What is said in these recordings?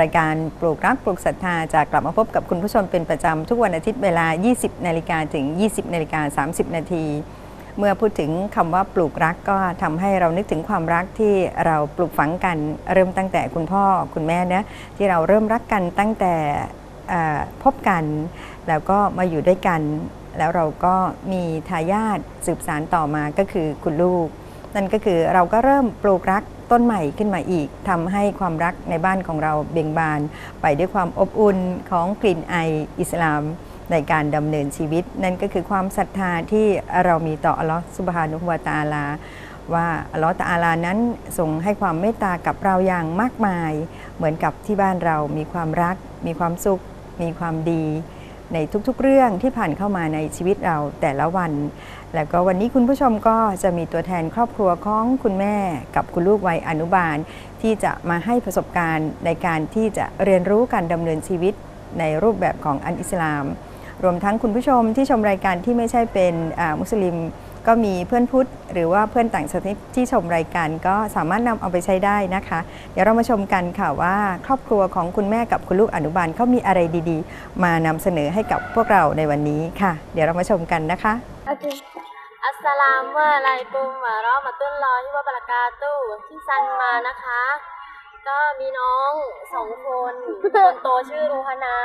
รายการปลูกรักปลูกศรัทธาจะกลับมาพบกับคุณผู้ชมเป็นประจำทุกวันอาทิตย์เวลา 20 นาฬิกาถึง 20 นาฬิกา 30 นาที เมื่อพูดถึงคำว่าปลูกรักก็ทำให้เรานึกถึงความรักที่เราปลูกฝังกันเริ่มตั้งแต่คุณพ่อคุณแม่นะที่เราเริ่มรักกันตั้งแต่พบกัน แล้วก็มาอยู่ด้วยกัน แล้วเราก็มีทายาทสืบสารต่อมาก็คือคุณลูก นั่นก็คือเราก็เริ่มปลูกรัก ต้นใหม่ขึ้นมาอีกทำให้ความรักในบ้านของเราเบ่งบาน ไปด้วยความอบอุ่นของกลิ่นไออิสลามในการดำเนินชีวิต นั่นก็คือความศรัทธาที่เรามีต่ออัลลอฮฺสุบฮานุฮุวาตาลา ว่าอัลลอฮฺตาอาลานั้นทรงให้ความเมตตากับเราอย่างมากมาย เหมือนกับที่บ้านเรามีความรัก มีความสุข มีความดี ในทุกๆเรื่องที่ผ่านเข้ามาในชีวิตเราแต่ละวัน แล้วก็วันนี้คุณผู้ชมก็จะมีตัวแทนครอบครัวของคุณแม่กับคุณลูกวัยอนุบาล ที่จะมาให้ประสบการณ์ในการที่จะเรียนรู้การดำเนินชีวิตในรูปแบบของอันอิสลาม รวมทั้งคุณผู้ชมที่ชมรายการที่ไม่ใช่เป็นมุสลิม ก็มีเพื่อนพุทธ หรือว่าเพื่อนต่างศาสนาที่ชมรายการก็สามารถนำเอาไปใช้ได้นะคะ เดี๋ยวเรามาชมกันค่ะว่าครอบครัวของคุณแม่กับคุณลูกอนุบาลเขามีอะไรดีๆ มานำเสนอให้กับพวกเราในวันนี้ค่ะ เดี๋ยวเรามาชมกันนะคะโอเคอัสสลามุอะลัยกุมวะเราะมะตุลลอฮิวะบะเราะกาตุฮ์ที่ซันมานะคะ ก็มีน้องสองคนคนโตชื่อรูฮานา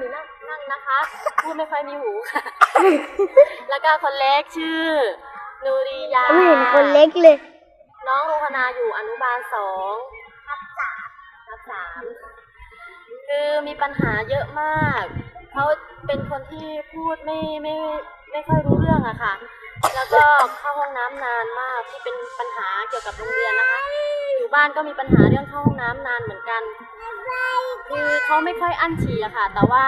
นี่นั่งนั่งนะคะพูดไม่ค่อยมีหูค่ะ แล้วก็คนเล็กชื่อ นูริยา ไม่เห็นคนเล็กเลย น้องรูฮานาอยู่อนุบาลสองทับสามทับสามคือมีปัญหาเยอะมาก เขาเป็นคนที่พูดไม่ไม่ไม่ค่อยรู้เรื่องอะค่ะ แล้วก็เข้าห้องน้ำนานมากที่เป็นปัญหาเกี่ยวกับโรงเรียนนะคะ อยู่บ้านก็มีปัญหาเรื่องเข้าห้องน้ำนานเหมือนกัน คือเขาไม่ค่อยอั้นฉี่อะค่ะ แต่ว่า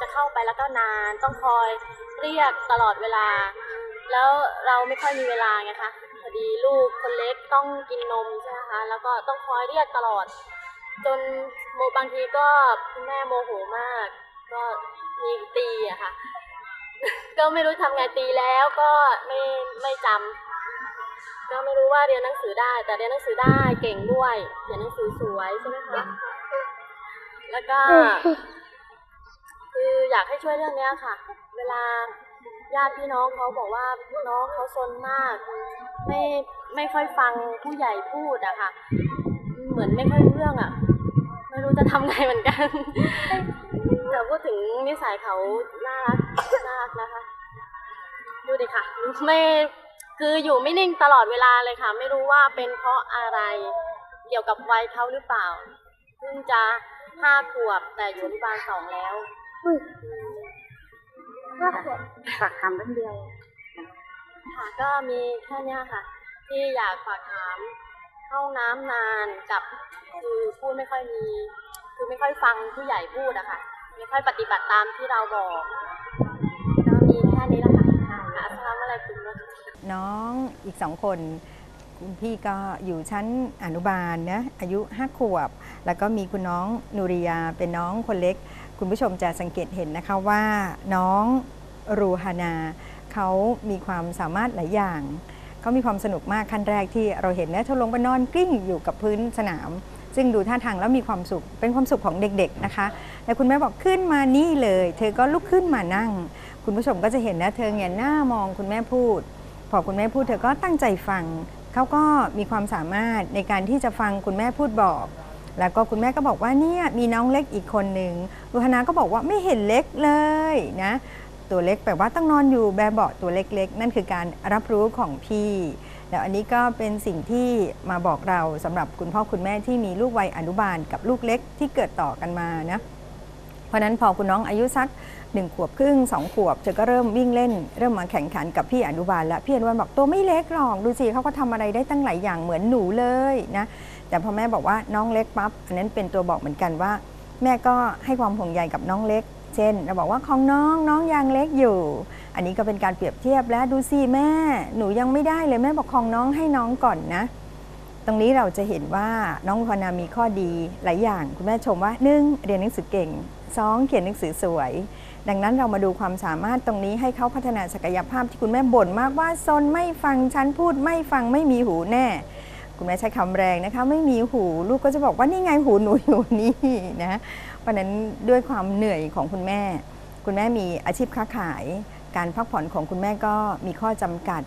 จะเข้าไปแล้วก็นานต้องคอยเรียกตลอดเวลา แล้วเราไม่ค่อยมีเวลาไงคะพอดีลูกคนเล็กต้องกินนมใช่ไหมคะแล้วก็ต้องคอยเรียกตลอด จนโมบางทีก็คุณแม่โมโหมาก ก็มีตีอะค่ะ ก็ไม่รู้ทำไงตีแล้วก็ไม่ไม่จำก็ไม่รู้ว่าเรียนหนังสือได้ แต่เรียนหนังสือได้เก่งด้วยเขียนหนังสือสวยใช่ไหมคะแล้วก็ คืออยากให้ช่วยเรื่องนี้ค่ะ เวลาญาติพี่น้องเขาบอกว่าน้องเขาซนมาก ไม่ไม่ค่อยฟังผู้ใหญ่พูดอะค่ะ เหมือนไม่ค่อยรู้เรื่องอะไม่รู้จะทำไงเหมือนกัน แต่พูดถึงนิสัยเขาน่ารักน่ารักนะคะ ดูดิค่ะ ไม่คืออยู่ไม่นิ่งตลอดเวลาเลยค่ะ ไม่รู้ว่าเป็นเพราะอะไรเกี่ยวกับวัยเขาหรือเปล่าเพิ่งจะห้าขวบแต่อยู่อนุบาลสองแล้วอุ้ยอืมห้าขวบฝากคำเรื่องเดียว ค่ะก็มีแค่เนี้ยค่ะ ที่อยากฝากถามเข้าห้องน้ำนานกับคือพูดไม่ค่อยมี คือไม่ค่อยฟังผู้ใหญ่พูดอะค่ะ ไม่ค่อยปฏิบัติตามที่เราบอกก็มีแค่นี้แหละค่ะอัสลามอะลัยกุมวะเราะตุลลอฮ์น้องอีกสองคนคุณพี่ก็อยู่ชั้นอนุบาลนะอายุห้าขวบ แล้วก็มีคุณน้องนูริยาเป็นน้องคนเล็ก คุณผู้ชมจะสังเกตเห็นนะคะว่าน้องรูฮานาเขามีความสามารถหลายอย่าง เขามีความสนุกมากขั้นแรกที่เราเห็นนะเธอลงไปนอนกลิ้งอยู่กับพื้นสนาม ซึ่งดูท่าทางแล้วมีความสุข เป็นความสุขของเด็กๆนะคะ แต่คุณแม่บอกขึ้นมานี่เลย เธอก็ลุกขึ้นมานั่ง คุณผู้ชมก็จะเห็นนะเธอเนี่ยหน้ามองคุณแม่พูด พอคุณแม่พูดเธอก็ตั้งใจฟัง เขาก็มีความสามารถในการที่จะฟังคุณแม่พูดบอก แล้วก็คุณแม่ก็บอกว่าเนี่ยมีน้องเล็กอีกคนหนึ่งลูฮานาก็บอกว่าไม่เห็นเล็กเลยนะ ตัวเล็กแปลว่าต้องนอนอยู่แบบเบาะตัวเล็กๆ นั่นคือการรับรู้ของพี่ แล้วอันนี้ก็เป็นสิ่งที่มาบอกเราสำหรับคุณพ่อคุณแม่ที่มีลูกวัยอนุบาลกับลูกเล็กที่เกิดต่อกันมานะเพราะนั้นพอคุณน้องอายุสักหนึ่งขวบครึ่งสองขวบเธอก็เริ่มวิ่งเล่น เริ่มมาแข่งขันกับพี่อนุบาลแล้วพี่อนุบาลบอกตัวไม่เล็กหรอกดูสิเขาก็ทำอะไรได้ตั้งหลายอย่างเหมือนหนูเลยนะแต่พอแม่บอกว่าน้องเล็กปั๊บอันนั้นเป็นตัวบอกเหมือนกันว่า แม่ก็ให้ความห่วงใยกับน้องเล็ก เช่นเราบอกว่าของน้องน้องยังเล็กอยู่ อันนี้ก็เป็นการเปรียบเทียบแล้วดูสิแม่ หนูยังไม่ได้เลยแม่บอกของน้องให้น้องก่อนนะ ตรงนี้เราจะเห็นว่าน้องพนามีข้อดีหลายอย่างคุณแม่ชมว่า 1. เรียนหนังสือเก่ง 2. เขียนหนังสือสวย ดังนั้นเรามาดูความสามารถตรงนี้ให้เขาพัฒนาศักยภาพที่คุณแม่บ่นมากว่าซนไม่ฟังฉันพูดไม่ฟังไม่มีหูแน่คุณแม่ใช้คำแรงนะคะ ไม่มีหูลูกก็จะบอกว่านี่ไงหูหนูอยู่นี่นะเพราะนั้นด้วยความเหนื่อยของคุณแม่ คุณแม่มีอาชีพค้าขาย การพักผ่อนของคุณแม่ก็มีข้อจำกัด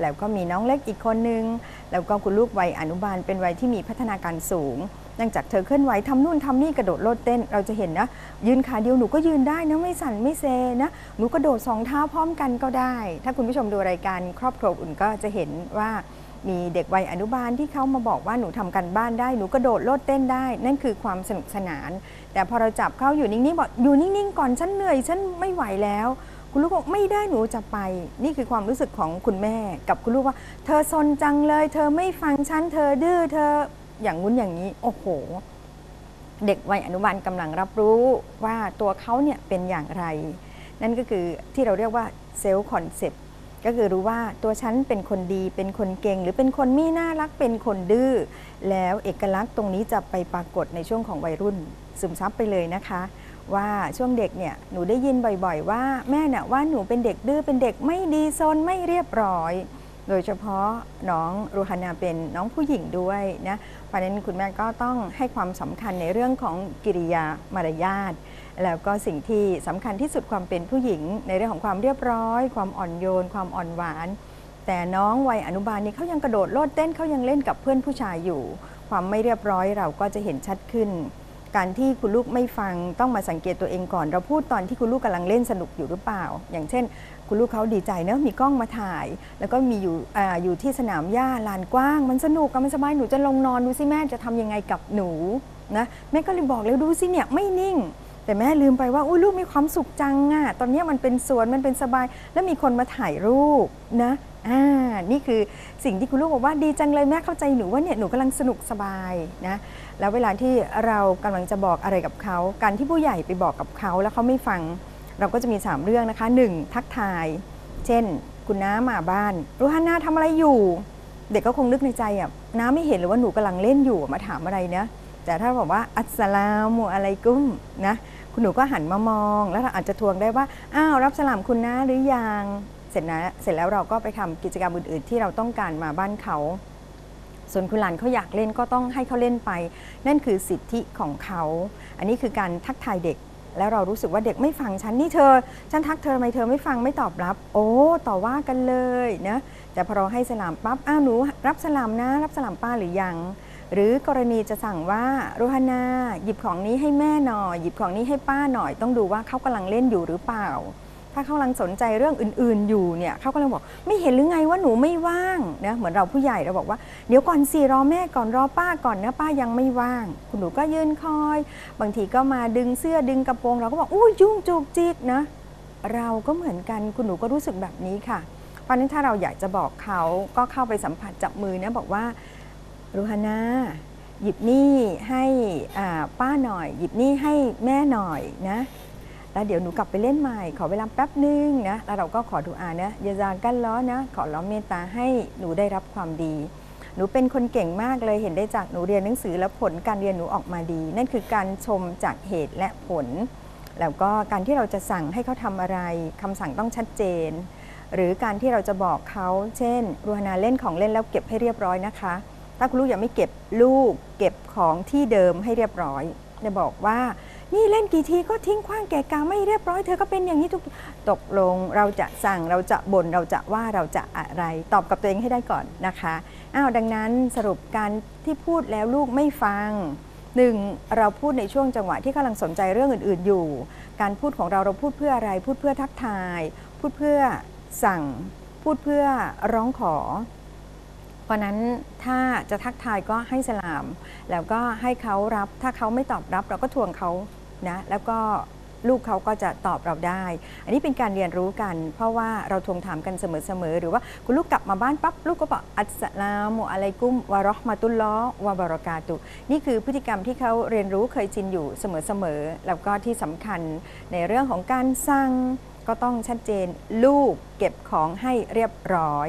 แล้วก็มีน้องเล็กอีกคนนึง แล้วก็คุณลูกวัยอนุบาลเป็นวัยที่มีพัฒนาการสูงเนื่องจากเธอเคลื่อนไหวทำนู่นทำนี่กระโดดโลดเต้น เราจะเห็นนะ ยืนขาเดียวหนูก็ยืนได้นะไม่สั่นไม่เซนะ หนูกระโดดสองเท้าพร้อมกันก็ได้ ถ้าคุณผู้ชมดูรายการครอบครัวอุ่นก็จะเห็นว่ามีเด็กวัยอนุบาลที่เขามาบอกว่าหนูทำกันบ้านได้ หนูกระโดดโลดเต้นได้ นั่นคือความสนุกสนาน แต่พอเราจับเขาอยู่นิ่งๆบอกอยู่นิ่งๆก่อนฉันเหนื่อยฉันไม่ไหวแล้ว คุณลูกบอกไม่ได้หนูจะไป นี่คือความรู้สึกของคุณแม่กับคุณลูกว่า เธอซนจังเลย เธอไม่ฟังฉันเธอดื้อเธออย่างงุ้นอย่างนี้ โอ้โห เด็กวัยอนุบาลกำลังรับรู้ว่าตัวเขาเนี่ยเป็นอย่างไร นั่นก็คือที่เราเรียกว่าเซลล์คอนเซปต์ก็คือรู้ว่าตัวฉันเป็นคนดีเป็นคนเก่ง หรือเป็นคนม่น่ารักเป็นคนดื้อแล้วเอกลักษณ์ตรงนี้จะไปปรากฏในช่วงของวัยรุ่น ซึมซับไปเลยนะคะ ว่าช่วงเด็กเนี่ยหนูได้ยินบ่อยๆ ว่าแม่น่ะว่าหนูเป็นเด็กดื้อเป็นเด็กไม่ดีโซนไม่เรียบร้อย โดยเฉพาะน้องรูฮานาเป็นน้องผู้หญิงด้วยนะเพราะฉะนั้นคุณแม่ก็ต้องให้ความสำคัญในเรื่องของกิริยามารยาทแล้วก็สิ่งที่สำคัญที่สุดความเป็นผู้หญิง ในเรื่องของความเรียบร้อย ความอ่อนโยน ความอ่อนหวาน แต่น้องวัยอนุบาลนี้เขายังกระโดดโลดเต้นเขายังเล่นกับเพื่อนผู้ชายอยู่ ความไม่เรียบร้อยเราก็จะเห็นชัดขึ้น การที่คุณลูกไม่ฟังต้องมาสังเกตตัวเองก่อน เราพูดตอนที่คุณลูกกำลังเล่นสนุกอยู่หรือเปล่า อย่างเช่น คุณลูกเขาดีใจเนอะมีกล้องมาถ่าย แล้วก็มีอยู่ออยู่ที่สนามหญ้าลานกว้าง มันสนุกอะมันสบายหนูจะลงนอนดูสิแม่จะทำยังไงกับหนูนะแม่ก็เลยบอกเลยดูสิเนี่ยไม่นิ่งแต่แม่ลืมไปว่าอุ้ยลูกมีความสุขจังอะตอนนี้มันเป็นสวนมันเป็นสบาย แล้วมีคนมาถ่ายรูปนะอ่านี่คือสิ่งที่คุณลูกบอกว่าดีจังเลยแม่เข้าใจหนูว่าเนี่ยหนูกำลังสนุกสบายนะ แล้วเวลาที่เรากำลังจะบอกอะไรกับเขา การที่ผู้ใหญ่ไปบอกกับเขา แล้วเขาไม่ฟัง เราก็จะมี 3 เรื่องนะคะ 1. ทักทาย เช่น คุณน้ามาบ้าน รูฮาน่าทำอะไรอยู่ เด็กก็คงนึกในใจอะน้าไม่เห็นหรือว่าหนูกำลังเล่นอยู่มาถามอะไรเนะแต่ถ้าบอกว่าอัสสลามุอะลัยกุมนะคุณหนูก็หันมามอง แล้วเราอาจจะทวงได้ว่าอ้าวรับสลามคุณน้าหรือยังเสร็จนะเสร็จแล้วเราก็ไปทำกิจกรรมอื่น ๆ ที่เราต้องการมาบ้านเขา ส่วนคุณหลานเขาอยากเล่นก็ต้องให้เขาเล่นไป นั่นคือสิทธิของเขา อันนี้คือการทักทายเด็ก แล้วเรารู้สึกว่าเด็กไม่ฟังฉันนี่เธอ ฉันทักเธอทำไมเธอไม่ฟังไม่ตอบรับ โอ้ต่อว่ากันเลยนะแต่พอเราให้สลามปั๊บอ้าวหนูรับสลามนะ รับสลามป้าหรือยังหรือกรณีจะสั่งว่ารุฮานาหยิบของนี้ให้แม่หน่อย หยิบของนี้ให้ป้าหน่อย ต้องดูว่าเขากำลังเล่นอยู่หรือเปล่า ถ้าเขากำลังสนใจเรื่องอื่น ๆ อยู่เนี่ยเขากำลังบอกไม่เห็นหรือไงว่าหนูไม่ว่างนะเหมือนเราผู้ใหญ่เราบอกว่าเดี๋ยวก่อนสิรอแม่ก่อนรอป้าก่อนนะป้ายังไม่ว่าง คุณหนูก็ยืนคอย บางทีก็มาดึงเสื้อดึงกระโปรง เราก็บอกอู้ยุ่งจุกจิกนะเราก็เหมือนกันคุณหนูก็รู้สึกแบบนี้ค่ะเพราะฉะนั้นถ้าเราอยากจะบอกเขาก็เข้าไปสัมผัสจับมือนะบอกว่ารูฮานาหยิบนี่ให้อ่าป้าหน่อย หยิบนี่ให้แม่หน่อยนะ แล้วเดี๋ยวหนูกลับไปเล่นใหม่ ขอเวลาแป๊บนึงนะแล้วเราก็ขอดูอานะยาซากันล้อนะ ขอร้อเมตตาให้หนูได้รับความดี หนูเป็นคนเก่งมากเลยเห็นได้จากหนูเรียนหนังสือแล้วผลการเรียนหนูออกมาดี นั่นคือการชมจากเหตุและผล แล้วก็การที่เราจะสั่งให้เขาทำอะไรคำสั่งต้องชัดเจน หรือการที่เราจะบอกเขาเช่นรูฮานาเล่นของเล่นแล้วเก็บให้เรียบร้อยนะคะ ถ้าคุณลูกยังไม่เก็บลูก เก็บของที่เดิมให้เรียบร้อยจะบอกว่า นี่เล่นกี่ทีก็ทิ้งขว้างแก่กาไม่เรียบร้อยเธอก็เป็นอย่างนี้ทุกตกลงเราจะสั่งเราจะบ่นเราจะว่าเราจะอะไรตอบกับตัวเองให้ได้ก่อนนะคะอ้าวดังนั้นสรุปการที่พูดแล้วลูกไม่ฟังหนึ่งเราพูดในช่วงจังหวะที่กำลังสนใจเรื่องอื่น ๆ อยู่ การพูดของเราเราพูดเพื่ออะไร พูดเพื่อทักทาย พูดเพื่อสั่ง พูดเพื่อร้องขอ เพราะนั้นถ้าจะทักทายก็ให้สลาม แล้วก็ให้เขารับ ถ้าเขาไม่ตอบรับเราก็ทวงเขา นะแล้วก็ลูกเขาก็จะตอบเราได้ อันนี้เป็นการเรียนรู้กัน เพราะว่าเราทวงถามกันเสมอๆ หรือว่าคุณลูกกลับมาบ้านปั๊บลูกก็บอกอัสลามุอะลัยกุมวะราะห์มะตุลลอวะบะเรากาตุ นี่คือพฤติกรรมที่เขาเรียนรู้เคยชินอยู่เสมอๆ แล้วก็ที่สำคัญในเรื่องของการสั่งก็ต้องชัดเจนลูกเก็บของให้เรียบร้อย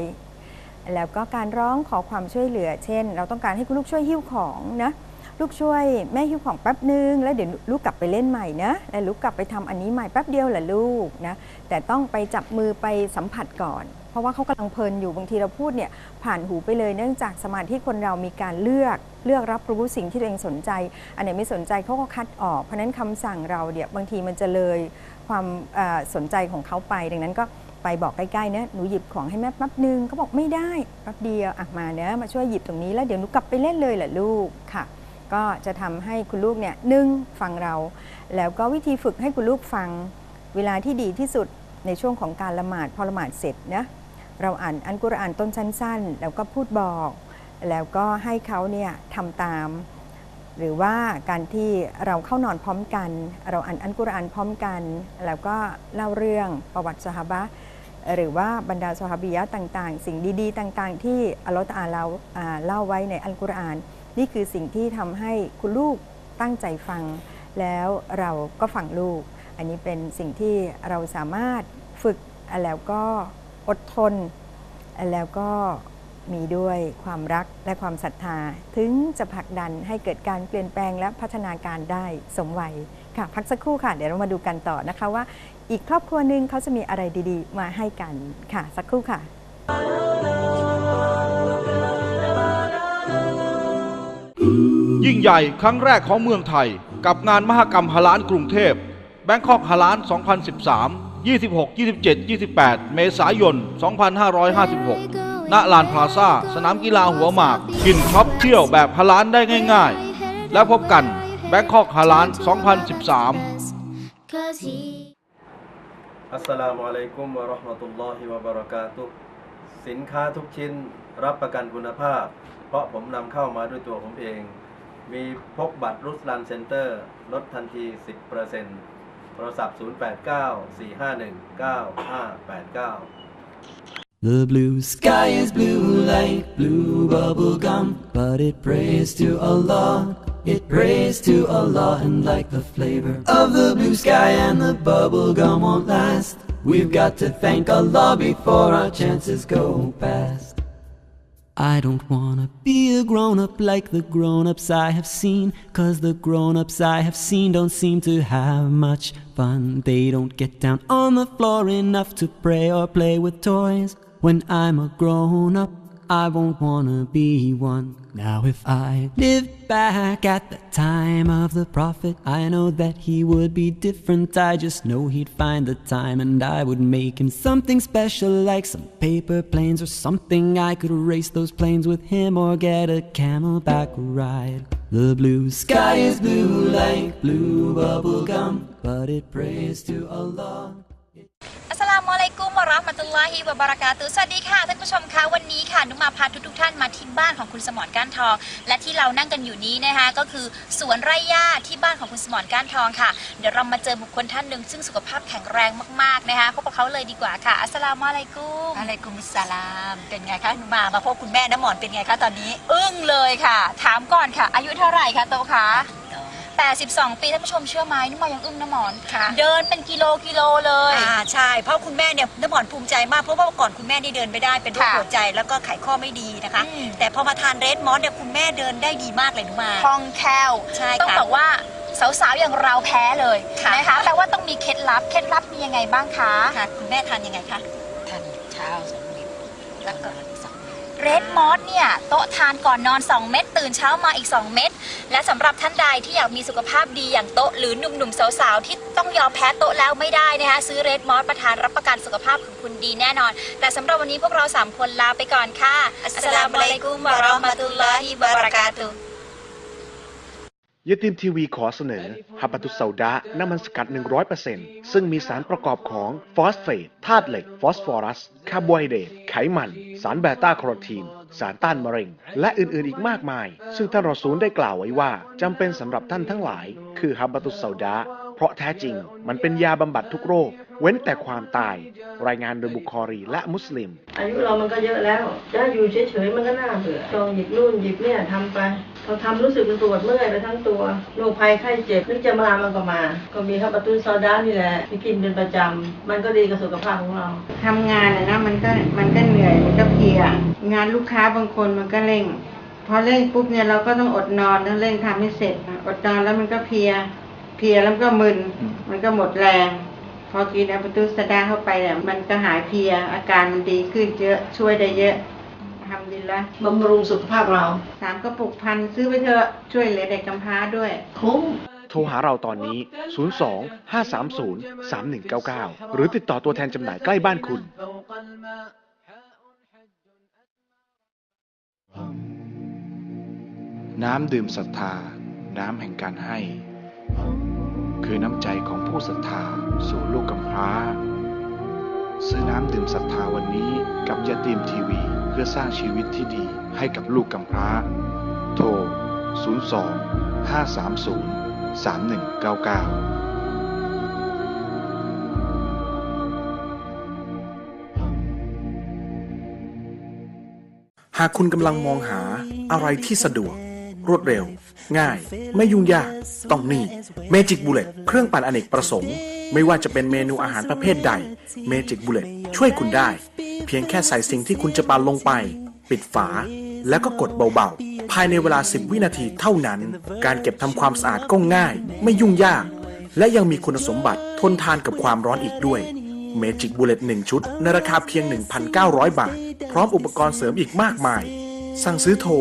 แล้วก็การร้องขอความช่วยเหลือ เช่น เราต้องการให้คุณลูกช่วยหิ้วของนะ ลูกช่วยแม่หิ้วของแป๊บนึง แล้วเดี๋ยวลูกกลับไปเล่นใหม่นะแล้วลูกกลับไปทำอันนี้ใหม่แป๊บเดียวแหละลูกนะแต่ต้องไปจับมือไปสัมผัสก่อน เพราะว่าเขากำลังเพลินอยู่บางทีเราพูดเนี่ยผ่านหูไปเลยเนื่องจากสมาธิคนเรามีการเลือกเลือกรับรู้สิ่งที่ตัวเองสนใจ อันไหนไม่สนใจเขาก็คัดออก เพราะฉะนั้นคำสั่งเราเนี่ยบางทีมันจะเลยความสนใจของเขาไป ดังนั้นก็ไปบอกใกล้ๆเนี่ยหนูหยิบของให้แม่แป๊บนึงเขาบอกไม่ได้แป๊บเดียวอะมาเนะมาช่วยหยิบตรงนี้แล้วเดี๋ยวหนูกลับไปเล่นเลยแหละลูกค่ะ ก็จะทำให้คุณลูกเนี่ยนึ่งฟังเรา แล้วก็วิธีฝึกให้คุณลูกฟังเวลาที่ดีที่สุดในช่วงของการละหมาดพอละหมาดเสร็จนะเราอ่านอันกุรอานต้นสั้น ๆ แล้วก็พูดบอก แล้วก็ให้เขาเนี่ยทำตาม หรือว่าการที่เราเข้านอนพร้อมกัน เราอ่านอันกุรอานพร้อมกัน แล้วก็เล่าเรื่องประวัติสหบะหรือว่าบรรดาสหบียะต่างๆ สิ่งดีๆ ต่างๆ ที่อัลลอฮฺอาลาอ่าเล่าไว้ในอัลกุรอาน นี่คือสิ่งที่ทำให้คุณลูกตั้งใจฟัง แล้วเราก็ฟังลูก อันนี้เป็นสิ่งที่เราสามารถฝึกแล้วก็อดทน แล้วก็มีด้วยความรักและความศรัทธา ถึงจะผลักดันให้เกิดการเปลี่ยนแปลงและพัฒนาการได้สมวัยค่ะพักสักครู่ค่ะ เดี๋ยวเรามาดูกันต่อนะคะว่า อีกครอบครัวหนึ่งเขาจะมีอะไรดีๆ มาให้กันค่ะ สักครู่ค่ะ ยิ่งใหญ่ครั้งแรกของเมืองไทย กับงานมหกรรมฮาลานกรุงเทพแบงคอกฮาลาน 2013 26 27 28 เมษายน 2556 ณ ลานพลาซ่าสนามกีฬาหัวหมาก กินช็อปเที่ยวแบบฮาลานได้ง่าย ๆ แล้วพบกันแบงคอกฮาลาน 2013อัสสลามุอะลัยกุมวะเราะห์มะตุลลอฮิวะบะเราะกาตุสินค้าทุกชิ้นรับประกันคุณภาพ เพราะผมนำเข้ามาด้วยตัวผมเอง มีพกบัตรรุสลันเซ็นเตอร์ ลดทันที 10%โทรศัพท์ 089 451 9589 The blue sky is blue like blue bubble gum, but it prays to Allah. It prays to Allah, and like the flavor of the blue sky and the bubble gum won't last. We've got to thank Allah before our chances go past. I don't wanna be a grown up like the grown ups I have seen. Cause the grown ups I have seen don't seem to have much fun. They don't get down on the floor enough to pray or play with toys. When I'm a grown up, I won't wanna be one. Now, if I live back at the time of the Prophet, I know that he would be different. I just know he'd find the time and I would make him something special, like some paper planes or something. I could race those planes with him or get a camelback ride. The blue sky is blue like blue bubble gum, but it prays to Allah. ลอฮิวะบะเรากาตุสวัสดีค่ะท่านผู้ชมคะวันนี้ค่ะนุมาพาทุกทุกท่านมาที่บ้านของคุณสมรก้านทอง และที่เรานั่งกันอยู่นี้นะคะก็คือสวนไร่หญ้าที่บ้านของคุณสมรก้านทองค่ะ เดี๋ยวเรามาเจอบุคคลท่านหนึ่งซึ่งสุขภาพแข็งแรงมากๆนะคะพบกับเขาเลยดีกว่าค่ะ อัสลามุอะลัยกุมอะลัยกุมสสลามเป็นไงคะนูมามาพบคุณแม่น้ำหมอนเป็นไงคะตอนนี้ อึ้งเลยค่ะ ถามก่อนค่ะ อายุเท่าไหร่คะโตคะ 82 ปีท่านผู้ชมเชื่อไหมนุมายังอึ้งนะหมอน ค่ะ เดินเป็นกิโลกิโลเลย อ่าใช่ เพราะคุณแม่เนี่ยน้ำหมอนภูมิใจมาก เพราะว่าก่อนคุณแม่นี่เดินไม่ได้เป็นโรคค่ะหัวใจแล้วก็ไขข้อไม่ดีนะคะ อืม แต่พอมาทานเรดมอสเนี่ยคุณแม่เดินได้ดีมากเลยหนูมา คล่องแคล่วใช่ต้องค่ะบอกว่าสาวๆอย่างเราแพ้เลยค่ะ นะคะแปลว่าต้องมีเคล็ดลับเคล็ดลับมียังไงบ้างคะ ค่ะคุณแม่ทานยังไงคะ ทานเช้าสองลิตรแล้วก็สอง เรดมอสเนี่ยโต๊ะทานก่อนนอน 2 เม็ดตื่นเช้ามาอีก 2 เม็ดและสำหรับท่านใดที่อยากมีสุขภาพดีอย่างโต๊ะหรือหนุ่มๆสาวๆที่ต้องยอมแพ้โต๊ะแล้วไม่ได้นะคะซื้อเรดมอสประทานรับประกันสุขภาพของคุณดีแน่นอน แต่สำหรับวันนี้พวกเรา 3 คนลาไปก่อนค่ะอัสสลามุอะลัยกุมวะเราะห์มะตุลลอฮิวะบะเราะกาตุฮ์ยาติมทีวีขอเสนอฮับปะตุสซาดะน้ำมันสกัด 100%ซึ่งมีสารประกอบของฟอสเฟตธาตุเหล็ก ฟอสฟอรัส คาร์โบไฮเดรตไขมัน สารเบต้าแคโรทีน สารต้านมะเร็ง และอื่นๆอีกมากมาย ซึ่งท่านรอซูลได้กล่าวไว้ว่าจำเป็นสำหรับท่านทั้งหลาย คือฮับบะตุสซาดะ เพราะแท้จริงมันเป็นยาบำบัดทุกโรค เว้นแต่ความตาย รายงานโดยบุคอรีและมุสลิม อายุเรามันก็เยอะแล้วจะอยู่เฉยๆมันก็น่าเบื่อลองหยิบนู่นหยิบเนี่ยทำไปพอทำรู้สึกมันปวดเมื่อยไปทั้งตัวโรคภัยไข้เจ็บนึกจะมามันก็มา ก็มีฮับปะตุนซอดานี่แหละที่กินเป็นประจำมันก็ดีกับสุขภาพของเราทำงานอะนะมันก็มันก็เหนื่อยมันก็เพลียงานลูกค้าบางคนมันก็เร่งพอเร่งปุ๊บเนี่ยเราก็ต้องอดนอนต้องเร่งทำให้เสร็จอดนอนแล้วมันก็เพลีย เพลียแล้วมันก็มึน มันก็หมดแรง พอกินอัปตุสดาเข้าไปเนี่ยมันก็หายเพลียอาการมันดีขึ้นเยอะช่วยได้เยอะทำดีละบำรุงสุขภาพเราสามกระปุกพันซื้อไปเถอะช่วยเหลือเด็กกำพร้าด้วยคุ้มโทรหาเราตอนนี้ 02 530 3199 หรือติดต่อตัวแทนจำหน่ายใกล้บ้านคุณ น้ำดื่มศรัทธา น้ำแห่งการให้ คือน้ำใจของผู้ศรัทธาสู่ลูกกำพร้า ซื้อน้ำดื่มศรัทธาวันนี้กับยาตีมทีวี เพื่อสร้างชีวิตที่ดีให้กับลูกกำพร้า โทร 02 530 3199หากคุณกำลังมองหาอะไรที่สะดวก รวดเร็ว ง่าย ไม่ยุ่งยาก ต้องนี่ Magic Bullet เครื่องปั่นอเนกประสงค์ ไม่ว่าจะเป็นเมนูอาหารประเภทใด Magic Bullet ช่วยคุณได้ เพียงแค่ใส่สิ่งที่คุณจะปั่นลงไป ปิดฝา แล้วก็กดเบาๆ ภายในเวลา 10 วินาทีเท่านั้น การเก็บทำความสะอาดก็ง่าย ไม่ยุ่งยาก และยังมีคุณสมบัติทนทานกับความร้อนอีกด้วย Magic Bullet 1ชุด ในราคาเพียง 1,900 บาท พร้อมอุปกรณ์เสริมอีกมากมาย สั่งซื้อโทร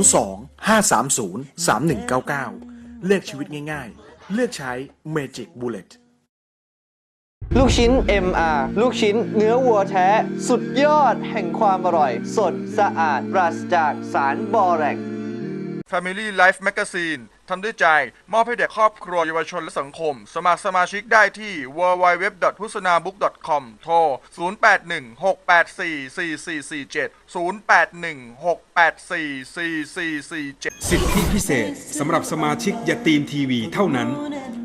02 530 3199 เลือกชีวิตง่ายๆ เลือกใช้ Magic Bullet ลูกชิ้น MR ลูกชิ้นเนื้อวัวแท้ สุดยอดแห่งความอร่อย สดสะอาดปราศจากสารบอแรก Family Life Magazine ทำด้วยใจ มอบให้เด็กครอบครัวเยาวชนและสังคม สมัครสมาชิกได้ที่ www.husanabook.com โทร 0816844447 0816844447 สิทธิพิเศษสำหรับสมาชิกยาตีมทีวีเท่านั้น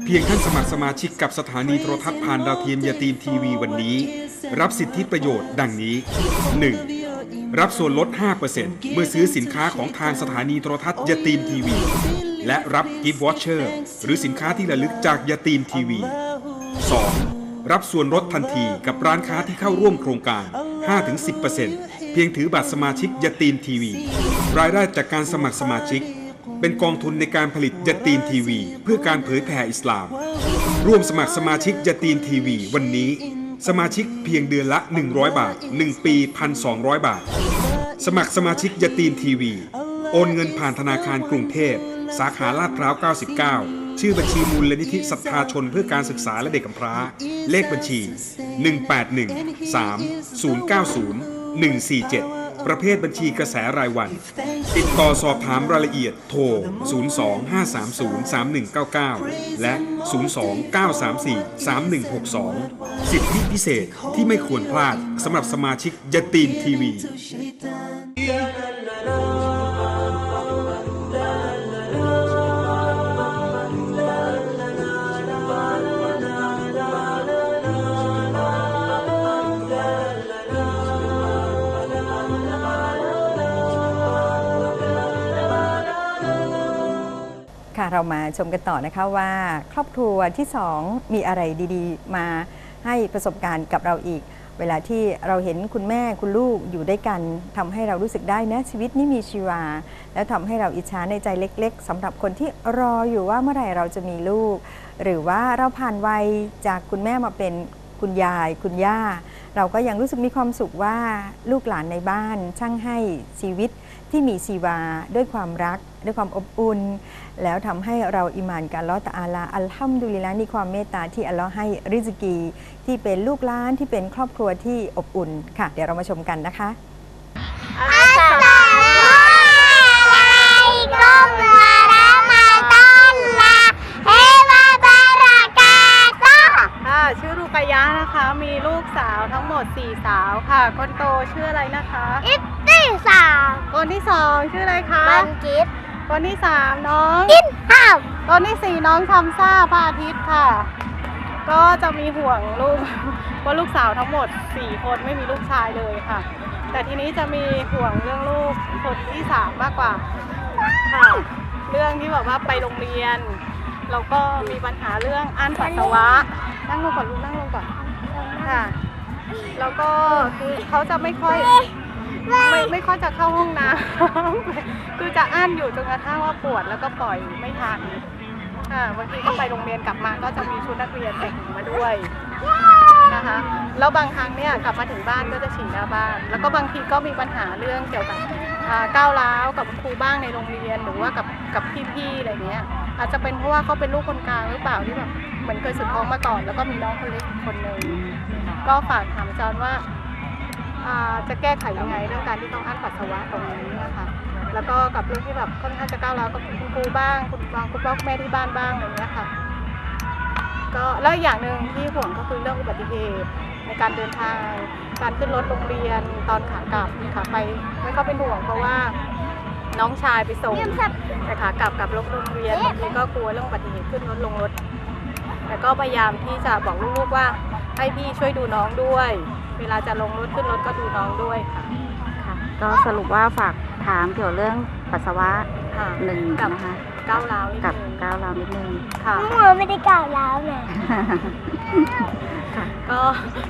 เพียงท่านสมัครสมาชิกกับสถานีโทรทัศน์ผ่านดาวเทียมยาตีมทีวีวันนี้ รับสิทธิประโยชน์ดังนี้ 1. รับส่วนลด 5%เมื่อซื้อสินค้าของทางสถานีโทรทัศน์ยาตีมทีวี และรับกิฟต์วอชเชอร์ หรือสินค้าที่ระลึกจากยาตีมทีวี 2. รับส่วนลดทันทีกับร้านค้าที่เข้าร่วมโครงการ 5-10%เพียงถือบัตรสมาชิกยาตีมทีวี รายได้จากการสมัครสมาชิก เป็นกองทุนในการผลิตยาตีมทีวี เพื่อการเผยแผ่อิสลาม ร่วมสมัครสมาชิกยาตีมทีวี วันนี้ สมาชิกเพียงเดือนละ 100 บาท 1 ปี 1,200 บาท สมัครสมาชิกยาตีมทีวี โอนเงินผ่านธนาคารกรุงเทพ สาขาลาดพร้าว 99 ชื่อบัญชีมูลนิธิศรัทธาชนเพื่อการศึกษาและเด็กกำพร้า เลขบัญชี 181 3 090 147ประเภทบัญชีกระแสรายวัน ติดต่อสอบถามรายละเอียดโทร 02-530-3199 และ 02-934-3162 สิทธิพิเศษที่ไม่ควรพลาดสำหรับสมาชิกยตีนทีวี เรามาชมกันต่อนะคะว่าครอบครัวที่ 2 มีอะไรดีๆ มาให้ประสบการณ์กับเราอีก เวลาที่เราเห็นคุณแม่คุณลูกอยู่ด้วยกันทำให้เรารู้สึกได้นะชีวิตนี่มีชีวา แล้วทำให้เราอิจฉาในใจเล็ก ๆสำหรับคนที่รออยู่ว่าเมื่อไหร่เราจะมีลูก หรือว่าเราผ่านวัยจากคุณแม่มาเป็นคุณยายคุณย่า เราก็ยังรู้สึกมีความสุขว่าลูกหลานในบ้าน ช่างให้ชีวิตที่มีชีวาด้วยความรัก ด้วยความอบอุ่น แล้วทำให้เราอิมานกับอัลลอฮ์ตะอาลา อัลฮัมดุลิลละนี่ความเมตตาที่อัลลอฮ์ให้ริสกี ที่เป็นลูกหล้านที่เป็นครอบครัวที่อบอุ่นค่ะ เดี๋ยวเรามาชมกันนะคะค่ะชื่อรูกายะนะคะ มีลูกสาวทั้งหมด 4 สาวค่ะ คนโตชื่ออะไรนะคะ อิตตี้สาวคนที่สองชื่ออะไรคะบันกิต คนที่สามน้องอินห้าวคนที่สี่น้องทำซ่าพระอาทิตย์ค่ะ ก็จะมีห่วงลูกว่าลูกสาวทั้งหมด4คนไม่มีลูกชายเลยค่ะ แต่ทีนี้จะมีห่วงเรื่องลูกคนที่สามมากกว่าค่ะ เรื่องที่แบบว่าไปโรงเรียนแล้วก็มีปัญหาเรื่องอั้นปัสสาวะ นั่งลงก่อนลูกนั่งลงก่อนค่ะ แล้วก็คือเขาจะไม่ค่อย ไม่ไม่ค่อยจะเข้าห้องน้ำ คือจะอั้นอยู่จนกระทั่งว่าปวดแล้วก็ปล่อยไม่ทันค่ะบางทีก็ไปโรงเรียนกลับมาก็จะมีชุดนักเรียนแต่งมาด้วยนะคะ แล้วบางครั้งเนี่ยกลับมาถึงบ้านก็จะฉี่หน้าบ้าน แล้วก็บางทีก็มีปัญหาเรื่องเกี่ยวกับก้าวร้าวกับครูบ้างในโรงเรียนหรือว่ากับกับพี่ๆอะไรเงี้ย อาจจะเป็นเพราะว่าเขาเป็นลูกคนกลางหรือเปล่าที่แบบเหมือนเคยสุดท้องมาก่อน แล้วก็มีน้องคนเล็กคนหนึ่งก็ฝากถามอาจารย์ว่า จะแก้ไขยังไงเรื่องการที่ต้องอั้นปัสสาวะตรงนี้นะคะแล้วก็กับเรื่องที่แบบค่อนข้างจะก้าวร้าวกับคุณครูบ้างคุณบางคุณพ่อคุณแม่ที่บ้านบ้างอะไรเงี้ยค่ะก็แล้วอีกอย่างหนึ่งที่ห่วงก็คือเรื่องอุบัติเหตุในการเดินทาง การขึ้นรถโรงเรียนตอนขากลับขาไปไม่ก็เป็นห่วงเพราะว่าน้องชายไปส่งแต่ขากลับกับรถโรงเรียนบางทีก็กลัวเรื่องอุบัติเหตุขึ้นรถลงรถแต่ก็พยายามที่จะบอกลูกๆว่าให้พี่ช่วยดูน้องด้วย เวลาจะลงรถขึ้นรถก็ดูน้องด้วยค่ะ ค่ะ ก็สรุปว่าฝากถามเกี่ยวเรื่องปัสสาวะค่ะหนึ่งกับนะคะ ก้าวร้าวนิดกับนึงก้าวเราวนิดนึง ค่ะไม่ได้ก้าวร้าวนะก็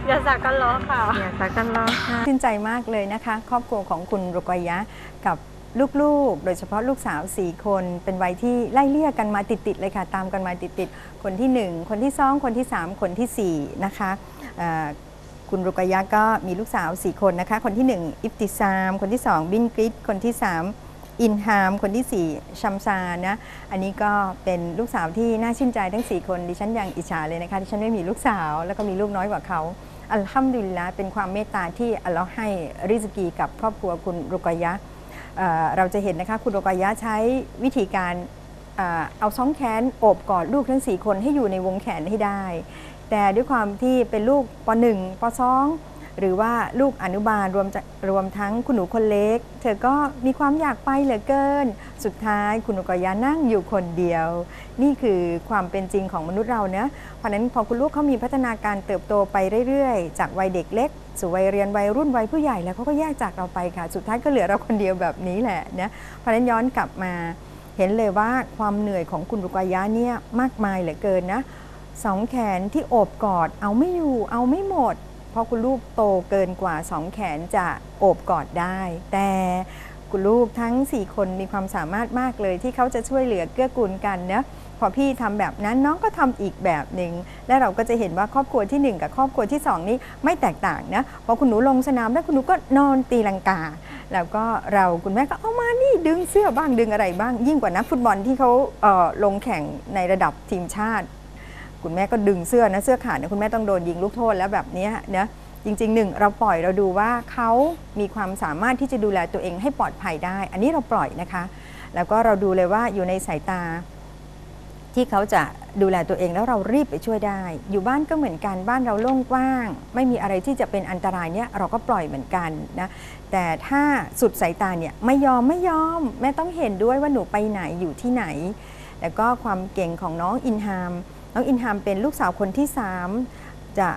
อย่าสักกันล้อค่ะ อย่าสักกันล้อค่ะ ชื่นใจมากเลยนะคะ ครอบครัวของคุณรุกอยะกับลูกๆ โดยเฉพาะลูกสาว 4 คน เป็นวัยที่ไล่เลี่ยกันมาติดๆเลยค่ะ ตามกันมาติดๆ คนที่ 1 คนที่ 2 คนที่ 3 คนทีสี่4 นะคะเอ่อ คุณรุกยะก็มีลูกสาว 4 คนนะคะ คนที่ 1 อิฟติซาม คนที่ 2 บินกริดคนที่ 3 อินฮาม คนที่ 4 ชัมซานะ อันนี้ก็เป็นลูกสาวที่น่าชื่นใจทั้ง 4 คน ดิฉันยังอิจฉาเลยนะคะ ดิฉันไม่มีลูกสาว แล้วก็มีลูกน้อยกว่าเขา อัลฮัมดุลิลละเป็นความเมตตาที่อัลลอฮ์ให้ริสกีกับครอบครัวคุณรุกยะเราจะเห็นนะคะคุณรุกยะใช้วิธีการเอ่อเอาซ้องแขนโอบกอดลูกทั้ง 4 คนให้อยู่ในวงแขนให้ได้ แต่ด้วยความที่เป็นลูกป .1 ป .2 หรือว่าลูกอนุบาลรวมรวมทั้งคุณหนูคนเล็ก เธอก็มีความอยากไปเหลือเกิน สุดท้ายคุณรุกอยะห์นั่งอยู่คนเดียว นี่คือความเป็นจริงของมนุษย์เราเนะเพราะนั้นพอคุณลูกเขามีพัฒนาการเติบโตไปเรื่อยๆ จากวัยเด็กเล็กสู่วัยเรียนวัยรุ่นวัยผู้ใหญ่แล้วเขาก็แยกจากเราไปค่ะ สุดท้ายก็เหลือเราคนเดียวแบบนี้แหละนะเพราะฉะนั้นย้อนกลับมาเห็นเลยว่าความเหนื่อยของคุณรุกายะเนี่ยมากมายเหลือเกินนะ สองแขนที่โอบกอดเอาไม่อยู่เอาไม่หมด เพราะคุณลูกโตเกินกว่าสองแขนจะโอบกอดได้ แต่คุณลูกทั้ง 4 คนมีความสามารถมากเลยที่เขาจะช่วยเหลือเกื้อกูลกันนะพอพี่ทำแบบนั้นน้องก็ทำอีกแบบหนึ่งและเราก็จะเห็นว่าครอบครัวทีหนึ่1 กับครอบครัวที่ 2 นี้ไม่แตกต่างนะพอคุณหนูลงสนามแล้วคุณหนูก็นอนตีลังกา แล้วก็เราคุณแม่ก็เอามานี่ดึงเสื้อบ้างดึงอะไรบ้างยิ่งกว่านักฟุตบอลที่เขาเออลงแข่งในระดับทีมชาติ คุณแม่ก็ดึงเสื้อนะเสื้อขาดเนี่ยคุณแม่ต้องโดนยิงลูกโทษแล้วแบบนี้นะจริงๆหนึ่งเราปล่อยเราดูว่าเขามีความสามารถที่จะดูแลตัวเองให้ปลอดภัยได้ อันนี้เราปล่อยนะคะ แล้วก็เราดูเลยว่าอยู่ในสายตา ที่เขาจะดูแลตัวเองแล้วเรารีบไปช่วยได้ อยู่บ้านก็เหมือนกันบ้านเราโล่งกว้าง ไม่มีอะไรที่จะเป็นอันตรายเนี่ยเราก็ปล่อยเหมือนกันนะแต่ถ้าสุดสายตาเนี่ยไม่ยอมไม่ยอมแม่ต้องเห็นด้วยว่าหนูไปไหนอยู่ที่ไหน แล้วก็ความเก่งของน้องอินฮาม น้องอินฮามเป็นลูกสาวคนที่ 3 จะ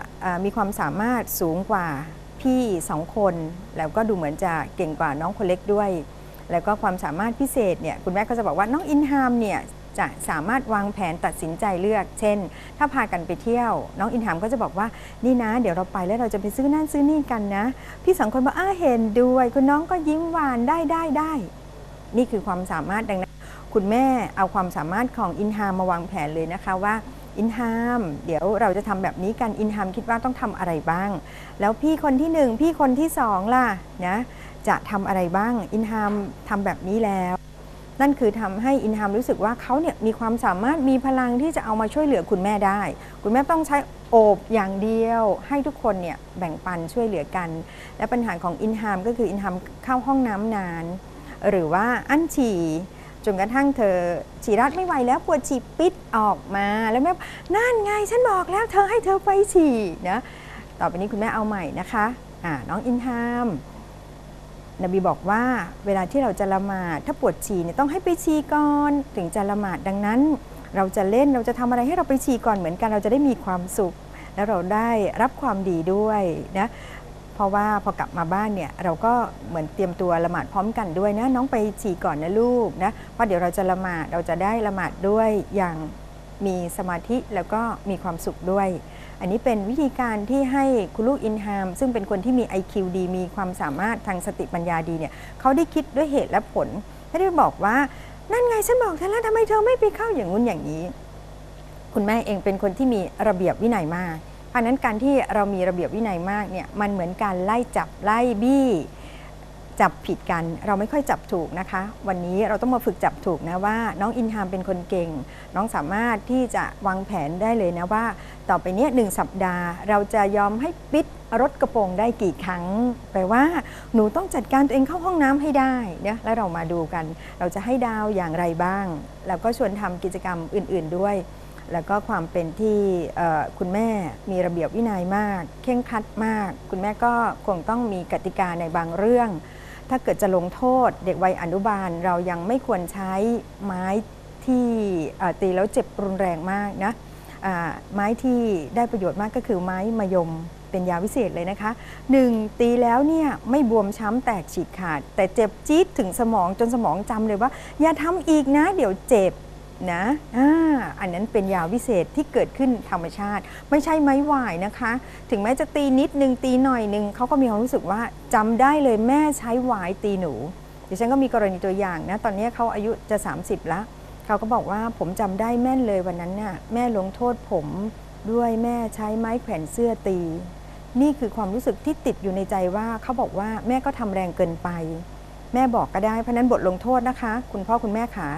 มีความสามารถสูงกว่าพี่สองคน แล้วก็ดูเหมือนจะเก่งกว่าน้องคนเล็กด้วย แล้วก็ความสามารถพิเศษเนี่ยคุณแม่ก็จะบอกว่าน้องอินฮามเนี่ยจะสามารถวางแผนตัดสินใจเลือก เช่น ถ้าพากันไปเที่ยว น้องอินฮามก็จะบอกว่า นี่นะ เดี๋ยวเราไปแล้วเราจะไปซื้อนั่นซื้อนี่กันนะ พี่สองคนบอกอ้าเห็นด้วย คุณน้องก็ยิ้มหวานได้ได้ได้ นี่คือความสามารถดังนั้น คุณแม่เอาความสามารถของอินฮามมาวางแผนเลยนะคะว่า อินฮามเดี๋ยวเราจะทำแบบนี้กันอินฮามคิดว่าต้องทำอะไรบ้าง แล้วพี่คนที่หนึ่งพี่คนที่สองล่ะนะจะทำอะไรบ้างอินฮามทำแบบนี้แล้ว นั่นคือทำให้อินฮามรู้สึกว่าเขาเนี่ยมีความสามารถมีพลังที่จะเอามาช่วยเหลือคุณแม่ได้ คุณแม่ต้องใช้โอบอย่างเดียวให้ทุกคนเนี่ยแบ่งปันช่วยเหลือกัน และปัญหาของอินฮามก็คืออินฮามเข้าห้องน้ำนาน หรือว่าอั้นฉี่ จนกระทั่งเธอฉี่รัดไม่ไหวแล้วปวดฉี่ปิดออกมาแล้วแม่นั่นไงฉันบอกแล้วเธอให้เธอไปฉี่นะต่อไปนี้คุณแม่เอาใหม่นะคะอ่าน้องอินฮามนบีบอกว่าเวลาที่เราจะละหมาดถ้าปวดฉี่เนี่ยต้องให้ไปฉี่ก่อนถึงจะละหมาดดังนั้น เราจะเล่นเราจะทำอะไรให้เราไปฉี่ก่อนเหมือนกัน เราจะได้มีความสุข แล้วเราได้รับความดีด้วยนะ ราะว่าพอกลับมาบ้านเนี่ยเราก็เหมือนเตรียมตัวละหมาดพร้อมกันด้วยนะน้องไปฉี่ก่อนนะลูกนะเพราะเดี๋ยวเราจะละหมาดเราจะได้ละหมาดด้วยอย่างมีสมาธิแล้วก็มีความสุขด้วย อันนี้เป็นวิธีการที่ให้คุณลูกอินฮาม ซึ่งเป็นคนที่มี IQ ดีมีความสามารถทางสติปัญญาดีเนี่ยเขาได้คิดด้วยเหตุและผลไม่ได้บอกว่านั่นไงฉันบอกเธอแล้วทำไมเธอไม่ไปเข้าอย่างงู้นอย่างนี้ คุณแม่เองเป็นคนที่มีระเบียบวินัยมาก เพราะนั้นการที่เรามีระเบียบวินัยมากเนี่ยมันเหมือนการไล่จับไล่บี้จับผิดกันเราไม่ค่อยจับถูกนะคะ วันนี้เราต้องมาฝึกจับถูกนะว่า น้องอินฮามเป็นคนเก่ง น้องสามารถที่จะวางแผนได้เลยนะว่า ต่อไปเนี้ยหนึ่งสัปดาห์ เราจะยอมให้ปิดรถกระโปรงได้กี่ครั้ง แปลว่าหนูต้องจัดการตัวเองเข้าห้องน้ำให้ได้เนะแล้วเรามาดูกัน เราจะให้ดาวอย่างไรบ้าง แล้วก็ชวนทำกิจกรรมอื่น ๆด้วย แล้วก็ความเป็นที่คุณแม่มีระเบียบวินัยมาก เข่งคัดมาก คุณแม่ก็คงต้องมีกติกาในบางเรื่อง ถ้าเกิดจะลงโทษเด็กวัยอนุบาลเรายังไม่ควรใช้ไม้ที่ตีแล้วเจ็บรุนแรงมากนะไม้ที่ได้ประโยชน์มากก็คือไม้มะยมเป็นยาวิเศษเลยนะคะหนึ่งตีแล้วเนี่ยไม่บวมช้ำแตกฉีกขาด แต่เจ็บจี๊ดถึงสมองจนสมองจำเลยว่า อย่าทำอีกนะ เดี๋ยวเจ็บ นะอ่าอันนั้นเป็นยาวิเศษที่เกิดขึ้นธรรมชาติ ไม่ใช่ไม้หวายนะคะ ถึงแม้จะตีนิดนึงตีหน่อยนึงเขาก็มีความรู้สึกว่าจำได้เลยแม่ใช้หวายตีหนูดิฉันก็มีกรณีตัวอย่างนะตอนนี้เขาอายุจะ 30แล้วเขาก็บอกว่าผมจำได้แม่นเลยวันนั้นน่ะแม่ลงโทษผมด้วยแม่ใช้ไม้แขวนเสื้อตี นี่คือความรู้สึกที่ติดอยู่ในใจว่าเขาบอกว่าแม่ก็ทำแรงเกินไป แม่บอกก็ได้เพราะนั้นบทลงโทษนะคะ คุณพ่อคุณแม่ขา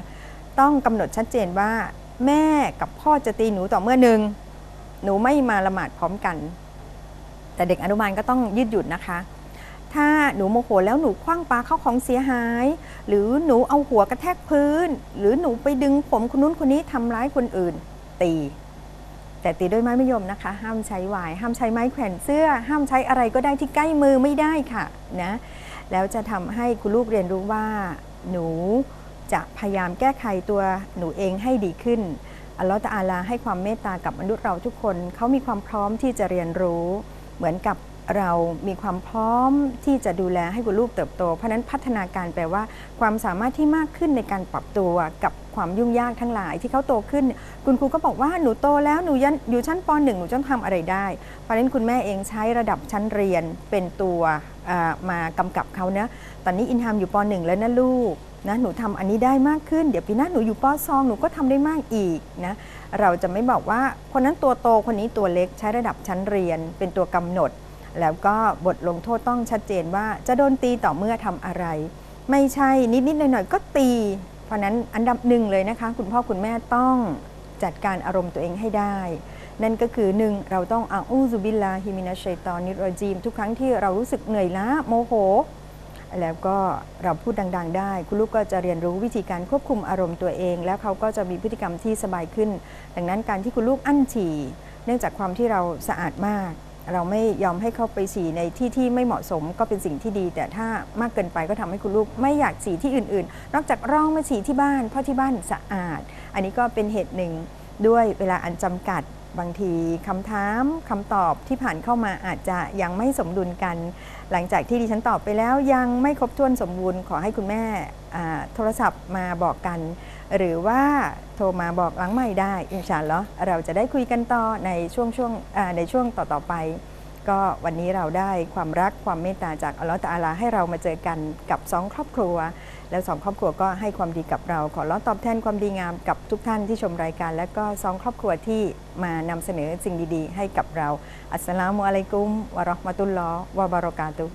ต้องกำหนดชัดเจนว่า แม่กับพ่อจะตีหนูต่อเมื่อหนึ่งหนูไม่มาละหมาดพร้อมกัน แต่เด็กอนุบาลก็ต้องยืดหยุ่นนะคะ ถ้าหนูโมโหแล้วหนูคว้างปาเข้าของเสียหาย หรือหนูเอาหัวกระแทกพื้น หรือหนูไปดึงผมคนนู้นคนนี้ทำร้ายคนอื่น ตี แต่ตีด้วยไม้มะยมนะคะ ห้ามใช้หวาย ห้ามใช้ไม้แขวนเสื้อ ห้ามใช้อะไรก็ได้ที่ใกล้มือไม่ได้ค่ะนะแล้วจะทำให้คุณลูกเรียนรู้ว่าหนู จะพยายามแก้ไขตัวหนูเองให้ดีขึ้น อัลลอฮฺตะอาลาให้ความเมตตากับมนุษย์เราทุกคน เขามีความพร้อมที่จะเรียนรู้ เหมือนกับเรามีความพร้อมที่จะดูแลให้คุณลูกเติบโต เพราะนั้นพัฒนาการแปลว่า ความสามารถที่มากขึ้นในการปรับตัวกับความยุ่งยากทั้งหลาย ที่เขาโตขึ้น คุณครูก็บอกว่าหนูโตแล้วหนูยันอยู่ชั้นป .1 หนูจะทำอะไรได้ เพราะนั้นคุณแม่เองใช้ระดับชั้นเรียนเป็นตัวมากำกับเขาเนะตอนนี้อินทามอยู่ป .1 แล้วนะลูก นะหนูทำอันนี้ได้มากขึ้น เดี๋ยวปีหน้าหนูอยู่ป .2 หนูก็ทำได้มากอีกนะเราจะไม่บอกว่าคนนั้นตัวโตคนนี้ตัวเล็กใช้ระดับชั้นเรียนเป็นตัวกำหนด แล้วก็บทลงโทษต้องชัดเจนว่าจะโดนตีต่อเมื่อทำอะไร ไม่ใช่นิดๆหน่อยๆก็ตี เพราะนั้นอันดับหนึ่งเลยนะคะ คุณพ่อคุณแม่ต้องจัดการอารมณ์ตัวเองให้ได้ นั่นก็คือหนึ่งเราต้องอาอูซุบิลลาฮิมินัชชัยตอนิรรจีมทุกครั้งที่เรารู้สึกเหนื่อยล้าโมโห แล้วก็เราพูดดัง ๆ ได้ คุณลูกก็จะเรียนรู้วิธีการควบคุมอารมณ์ตัวเอง แล้วเขาก็จะมีพฤติกรรมที่สบายขึ้น ดังนั้นการที่คุณลูกอั้นฉี่ เนื่องจากความที่เราสะอาดมาก เราไม่ยอมให้เขาไปฉี่ในที่ที่ไม่เหมาะสมก็เป็นสิ่งที่ดี แต่ถ้ามากเกินไปก็ทำให้คุณลูกไม่อยากฉี่ที่อื่น ๆ นอกจากร้องมาฉี่ที่บ้าน เพราะที่บ้านสะอาด อันนี้ก็เป็นเหตุหนึ่งด้วยเวลาอันจำกัด บางทีคำถามคำตอบที่ผ่านเข้ามาอาจจะยังไม่สมดุลกัน หลังจากที่ดิฉันตอบไปแล้วยังไม่ครบถ้วนสมบูรณ์ขอให้คุณแม่โทรศัพท์มาบอกกัน หรือว่าโทรมาบอกหลังไม่ได้อินชาอัลลอฮ์เราจะได้คุยกันต่อในช่วงช่วงในช่วงต่อๆไป ก็วันนี้เราได้ความรักความเมตตาจากอัลลอฮ์ตะอาลาให้เรามาเจอกันกับสองครอบครัว แล้วสองครอบครัวก็ให้ความดีกับเรา ขอร้องตอบแทนความดีงามกับทุกท่านที่ชมรายการ และก็สองครอบครัวที่มานำเสนอสิ่งดีๆ ให้กับเรา อัสสลามุอะลัยกุมวะราะห์มะตุลลอฮ์วะบารอกาตุ